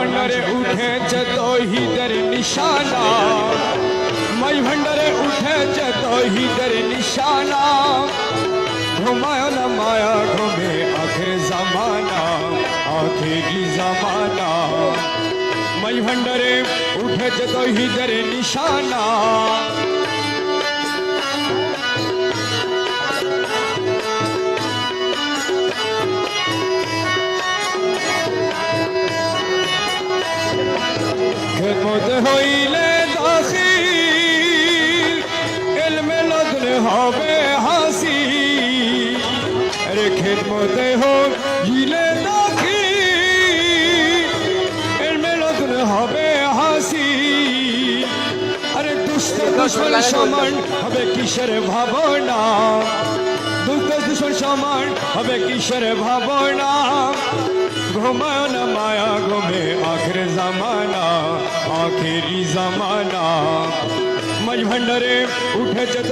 উঠেছে তহিদের নিশানা। মাই ভান্ডারে উঠেছে তহিদের নিশানা। ঘুমায় না মায়া ঘুমে আখের জামানা, আখেরি জামানা? মাই ভান্ডারে উঠেছে তহিদের নিশানা। খেদমত হইলে দাখিল এলমে লগ্নে হবে হাসি আরে খেদমতে হইলে দাখিল এলমে লগ্নে হবে হাসি আরে দুষ্ট দুশ্মন সমান হবে কিসের ভাবনা? দুশ্মন সমান হবে কিসের ভাবনা। ঘুমায় না মায়া ঘুমে আখের জামানা আখেরি জামানা। মাঝ ভান্ডারে উঠেছে তো